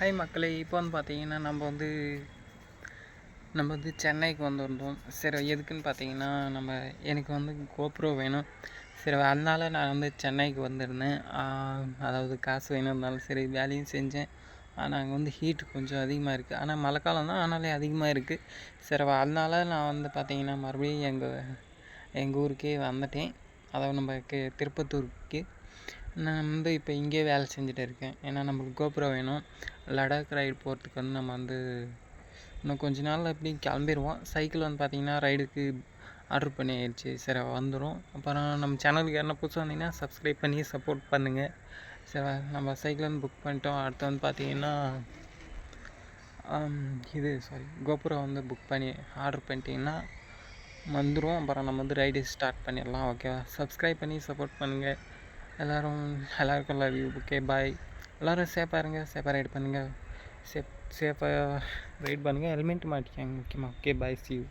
Hi மக்களே. இப்போ வந்து பார்த்தீங்கன்னா நம்ம வந்து நம்ம வந்து சென்னைக்கு வந்திருந்தோம். சரி எதுக்குன்னு பார்த்தீங்கன்னா நம்ம எனக்கு வந்து கோப்ரோ வேணும். சரி அதனால நான் வந்து சென்னைக்கு வந்திருந்தேன். அதாவது காசு வேணும் இருந்தாலும் சரி வேலையும் செஞ்சேன். ஆனால் அங்கே வந்து ஹீட் கொஞ்சம் அதிகமாக இருக்குது ஆனால் மழை காலம் தான் ஆனாலே அதிகமாக இருக்குது சரி அதனால் நான் வந்து பார்த்தீங்கன்னா மறுபடியும் எங்கள் எங்கள் ஊருக்கே வந்துட்டேன். அதாவது நம்ம திருப்பத்தூருக்கு. நான் வந்து இப்போ இங்கேயே வேலை செஞ்சுட்டு இருக்கேன். ஏன்னா நம்மளுக்கு கோபுரம் வேணும். லடாக் ரைடு போகிறதுக்கு வந்து நம்ம வந்து இன்னும் கொஞ்ச நாளில் எப்படி கிளம்பிடுவோம் சைக்கிள் வந்து பார்த்திங்கன்னா ரைடுக்கு ஆர்டர் பண்ணி ஆயிடுச்சு சரி வந்துடும் அப்புறம் நம்ம சேனலுக்கு என்ன புதுசாக வந்தீங்கன்னா சப்ஸ்கிரைப் பண்ணி சப்போர்ட் பண்ணுங்கள் சரி நம்ம சைக்கிள் வந்து புக் பண்ணிட்டோம். அடுத்து வந்து பார்த்திங்கன்னா இது சாரி கோபுரம் வந்து புக் பண்ணி ஆர்டர் பண்ணிட்டீங்கன்னா வந்துடும் அப்புறம் நம்ம வந்து ரைடு ஸ்டார்ட் பண்ணிடலாம். ஓகேவா சப்ஸ்கிரைப் பண்ணி சப்போர்ட் பண்ணுங்கள் எல்லோரும் எல்லாருக்கும் லவ் யூ ஓகே பாய் எல்லோரும் சேஃபாக இருங்க சேஃபாக ரைட் பண்ணுங்கள் சேஃப் சேஃபாக ரைட் பண்ணுங்கள் ஹெல்மெட் மாட்டிக்கோங்க. முக்கியமாக ஓகே பாய் சி யூ